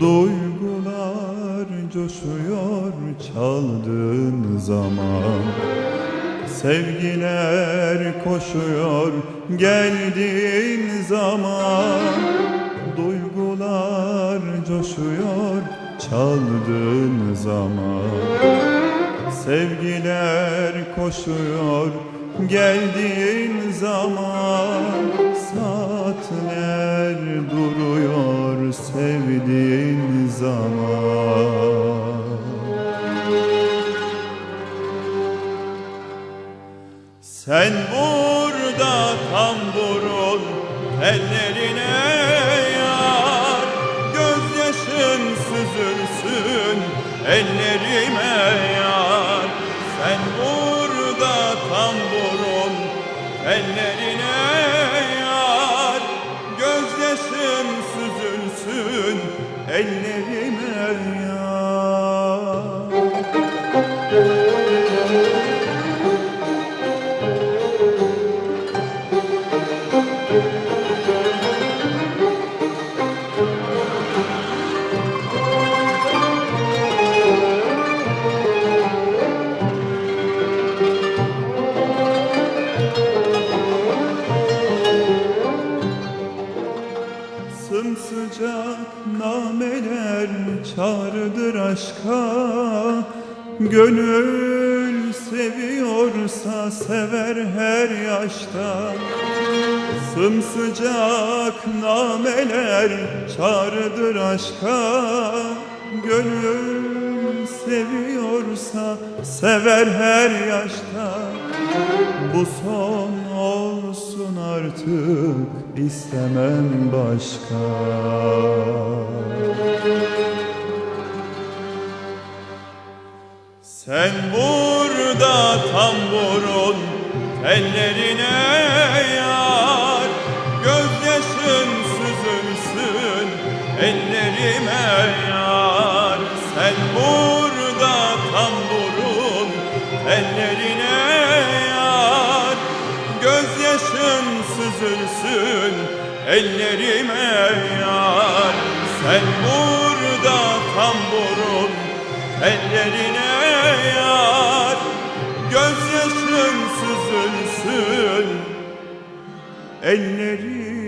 Duygular coşuyor çaldığın zaman. Sevgiler koşuyor geldiğin zaman Duygular coşuyor çaldığın zaman. Sevgiler koşuyor geldiğin zaman Saatler duruyor sevdiğin zaman Sen burada tamburun ellerine yar. Gözyaşın süzülsün ellerime yar. Sen burada tamburun ellerine yar. Gözyaşın süzülsün ellerime yar nameler çağrıdır aşka. Gönül seviyorsa sever her yaşta. Sımsıcak nameler çağrıdır aşka. Gönül seviyorsa sever her yaşta. Bu son olsun artık istemem başka Sen burada tamburun ellerine yar. Gözyaşın süzülsün ellerime yar. Sen burada tamburun ellerine yar. Gözyaşın süzülsün ellerime yar. Sen burada tamburun ellerine süzülsün ellerime